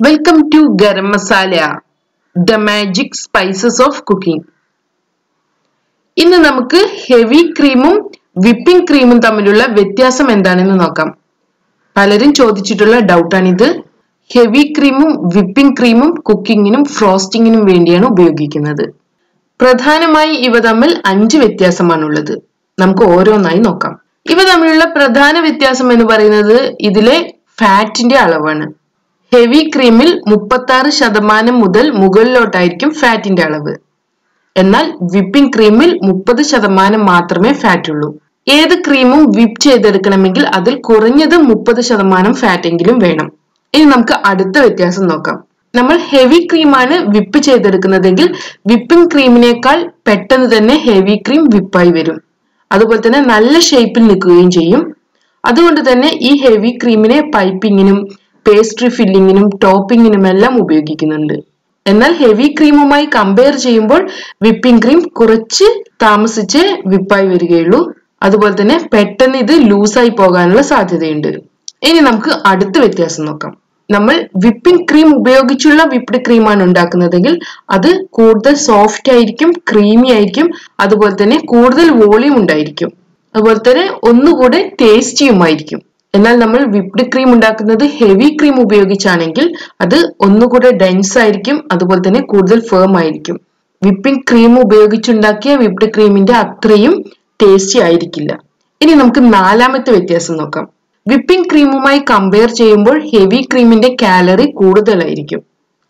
Welcome to Garam Masala the magic spices of cooking ഇന്ന് നമുക്ക് heavy ക്രീമും whipping ക്രീമും തമ്മിലുള്ള വ്യത്യാസം എന്താണെന്ന് നോക്കാം. പലരും ചോദിച്ചിട്ടുള്ള ഡൗട്ടാണിത് ഹെവി ക്രീമും വിപ്പിംഗ് ക്രീമും കുക്കിങ്ങിനും ഫ്രോസ്റ്റിങ്ങിനും വേണ്ടിയാണ് ഉപയോഗിക്കുന്നത്. പ്രധാനമായി ഇവ തമ്മിൽ അഞ്ച് വ്യത്യാസമാണുള്ളത്. നമുക്ക് ഓരോന്നായി നോക്കാം. ഇവ തമ്മിലുള്ള പ്രധാന വ്യത്യാസം എന്ന് പറയുന്നത് ഇതിലെ ഫാറ്റിന്റെ അളവാണ്. ഹെവി ക്രീമിൽ മുപ്പത്താറ് ശതമാനം മുതൽ മുകളിലോട്ടായിരിക്കും ഫാറ്റിന്റെ അളവ്. എന്നാൽ വിപ്പിംഗ് ക്രീമിൽ മുപ്പത് ശതമാനം മാത്രമേ ഫാറ്റ് ഉള്ളൂ ഏത് ക്രീമും വിപ്പ് ചെയ്തെടുക്കണമെങ്കിൽ അതിൽ കുറഞ്ഞത് മുപ്പത് ശതമാനം ഫാറ്റ് എങ്കിലും വേണം. ഇനി നമുക്ക് അടുത്ത വ്യത്യാസം നോക്കാം. നമ്മൾ ഹെവി ക്രീമാണ് വിപ്പ് ചെയ്തെടുക്കുന്നതെങ്കിൽ വിപ്പിംഗ് ക്രീമിനേക്കാൾ പെട്ടെന്ന് തന്നെ ഹെവി ക്രീം വിപ്പായി വരും. അതുപോലെ തന്നെ നല്ല ഷേപ്പിൽ നിൽക്കുകയും ചെയ്യും. അതുകൊണ്ട് തന്നെ ഈ ഹെവി ക്രീമിനെ പൈപ്പിങ്ങിനും പേസ്ട്രി ഫില്ലിങ്ങിനും ടോപ്പിങ്ങിനും എല്ലാം ഉപയോഗിക്കുന്നുണ്ട്. എന്നാൽ ഹെവി ക്രീമുമായി കമ്പയർ ചെയ്യുമ്പോൾ വിപ്പിംഗ് ക്രീം കുറച്ച് താമസിച്ച് വിപ്പായി വരികയുള്ളൂ. അതുപോലെ തന്നെ പെട്ടെന്ന് ഇത് ലൂസായി പോകാനുള്ള സാധ്യതയുണ്ട്. ഇനി നമുക്ക് അടുത്ത വ്യത്യാസം നോക്കാം. നമ്മൾ വിപ്പിംഗ് ക്രീം ഉപയോഗിച്ചുള്ള വിപ്ഡ് ക്രീമാണ് ഉണ്ടാക്കുന്നതെങ്കിൽ അത് കൂടുതൽ സോഫ്റ്റ് ആയിരിക്കും ക്രീമി ആയിരിക്കും അതുപോലെ തന്നെ കൂടുതൽ വോളിയം ഉണ്ടായിരിക്കും. അതുപോലെ തന്നെ ഒന്നുകൂടെ ടേസ്റ്റിയുമായിരിക്കും എന്നാൽ നമ്മൾ വിപ്ഡ് ക്രീം ഉണ്ടാക്കുന്നത് ഹെവി ക്രീം ഉപയോഗിച്ചാണെങ്കിൽ അത് ഒന്നുകൂടെ ഡെൻസ് ആയിരിക്കും അതുപോലെ തന്നെ കൂടുതൽ ഫേം ആയിരിക്കും. വിപ്പിംഗ് ക്രീം ഉപയോഗിച്ചുണ്ടാക്കിയ വിപ്ഡ് ക്രീമിന്റെ അത്രയും ടേസ്റ്റി ആയിരിക്കില്ല. ഇനി നമുക്ക് നാലാമത്തെ വ്യത്യാസം നോക്കാം. വിപ്പിംഗ് ക്രീമുമായി കമ്പയർ ചെയ്യുമ്പോൾ ഹെവി ക്രീമിന്റെ കാലറി കൂടുതലായിരിക്കും.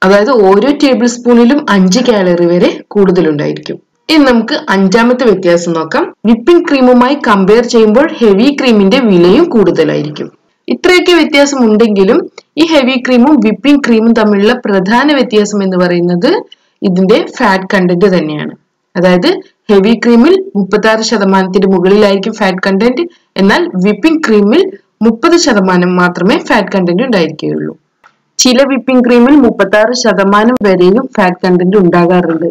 അതായത് ഓരോ ടേബിൾ സ്പൂണിലും അഞ്ച് കാലറി വരെ കൂടുതലുണ്ടായിരിക്കും. ഇനി നമുക്ക് അഞ്ചാമത്തെ വ്യത്യാസം നോക്കാം. വിപ്പിംഗ് ക്രീമുമായി കമ്പയർ ചെയ്യുമ്പോൾ ഹെവി ക്രീമിന്റെ വിലയും കൂടുതലായിരിക്കും. ഇത്രയൊക്കെ വ്യത്യാസം ഉണ്ടെങ്കിലും ഈ ഹെവി ക്രീമും വിപ്പിംഗ് ക്രീമും തമ്മിലുള്ള പ്രധാന വ്യത്യാസം എന്ന് പറയുന്നത് ഇതിന്റെ ഫാറ്റ് കണ്ടന്റ് തന്നെയാണ്. അതായത് ഹെവി ക്രീമിൽ മുപ്പത്തി ആറ് ശതമാനത്തിന്റെ മുകളിലായിരിക്കും ഫാറ്റ് കണ്ടന്റ് എന്നാൽ വിപ്പിംഗ് ക്രീമിൽ മുപ്പത് ശതമാനം മാത്രമേ ഫാറ്റ് കണ്ടന്റ് ഉണ്ടായിരിക്കുകയുള്ളൂ. ചില വിപ്പിംഗ് ക്രീമിൽ മുപ്പത്തി ആറ് ശതമാനം വരെയും ഫാറ്റ് കണ്ടന്റ് ഉണ്ടാകാറുണ്ട്.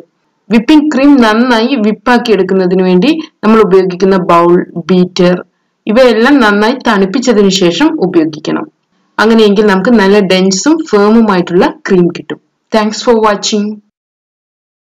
വിപ്പിംഗ് ക്രീം നന്നായി വിപ്പാക്കി എടുക്കുന്നതിന് വേണ്ടി നമ്മൾ ഉപയോഗിക്കുന്ന ബൗൾ ബീറ്റർ ഇവയെല്ലാം നന്നായി തണുപ്പിച്ചതിന് ശേഷം ഉപയോഗിക്കണം. അങ്ങനെയെങ്കിൽ നമുക്ക് നല്ല ഡെൻസും ഫേമുമായിട്ടുള്ള ക്രീം കിട്ടും. Thanks for watching